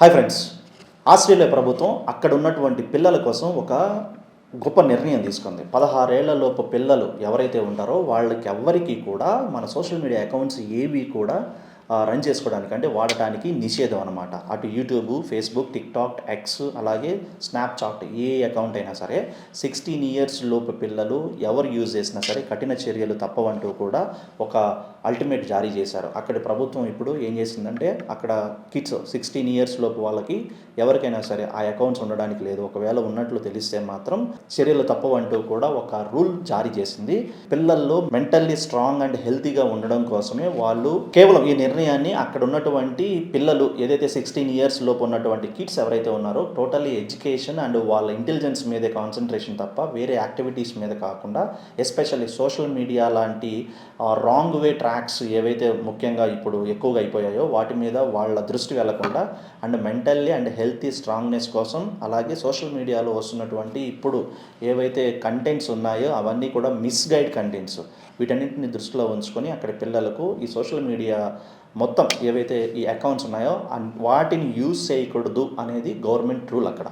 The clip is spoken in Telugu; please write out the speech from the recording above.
హాయ్ ఫ్రెండ్స్ ఆస్ట్రేలియా ప్రభుత్వం అక్కడ ఉన్నటువంటి పిల్లల కోసం ఒక గొప్ప నిర్ణయం తీసుకుంది. పదహారేళ్ళలోపు పిల్లలు ఎవరైతే ఉంటారో వాళ్ళకి ఎవ్వరికీ కూడా మన సోషల్ మీడియా అకౌంట్స్ ఏవి కూడా రన్ చేసుకోవడానికి అంటే వాడటానికి నిషేధం అనమాట అటు యూట్యూబ్ ఫేస్బుక్ టిక్టాక్ ఎక్స్ అలాగే స్నాప్చాట్ ఏ అకౌంట్ అయినా సరే సిక్స్టీన్ ఇయర్స్ లోపు పిల్లలు ఎవరు యూజ్ చేసినా సరే కఠిన చర్యలు తప్పవంటూ కూడా ఒక అల్టిమేట్ జారీ చేశారు. అక్కడ ప్రభుత్వం ఇప్పుడు ఏం చేసిందంటే అక్కడ కిడ్స్ సిక్స్టీన్ ఇయర్స్ లోపు వాళ్ళకి ఎవరికైనా సరే ఆ అకౌంట్స్ ఉండడానికి లేదు. ఒకవేళ ఉన్నట్లు తెలిస్తే మాత్రం చర్యలు తప్పవంటూ కూడా ఒక రూల్ జారీ చేసింది. పిల్లల్లో మెంటల్లీ స్ట్రాంగ్ అండ్ హెల్తీగా ఉండడం కోసమే వాళ్ళు కేవలం ఈ నిర్ణయం నిర్ణయాన్ని అక్కడ ఉన్నటువంటి పిల్లలు ఏదైతే సిక్స్టీన్ ఇయర్స్ లోపు ఉన్నటువంటి కిడ్స్ ఎవరైతే ఉన్నారో టోటల్లీ ఎడ్యుకేషన్ అండ్ వాళ్ళ ఇంటెలిజెన్స్ మీదే కాన్సన్ట్రేషన్ తప్ప వేరే యాక్టివిటీస్ మీద కాకుండా ఎస్పెషల్లీ సోషల్ మీడియా లాంటి రాంగ్ వే ట్రాక్స్ ఏవైతే ముఖ్యంగా ఇప్పుడు ఎక్కువగా అయిపోయాయో వాటి మీద వాళ్ళ దృష్టి వెళ్ళకుండా and mentally and healthy strongness కోసం అలాగే సోషల్ మీడియాలో వస్తున్నటువంటి ఇప్పుడు ఏవైతే కంటెంట్స్ ఉన్నాయో అవన్నీ కూడా మిస్గైడ్ కంటెంట్స్ వీటన్నింటిని దృష్టిలో ఉంచుకొని అక్కడ పిల్లలకు ఈ సోషల్ మీడియా మొత్తం ఏవైతే ఈ అకౌంట్స్ ఉన్నాయో వాటిని యూజ్ చేయకూడదు అనేది గవర్నమెంట్ రూల్ అక్కడ.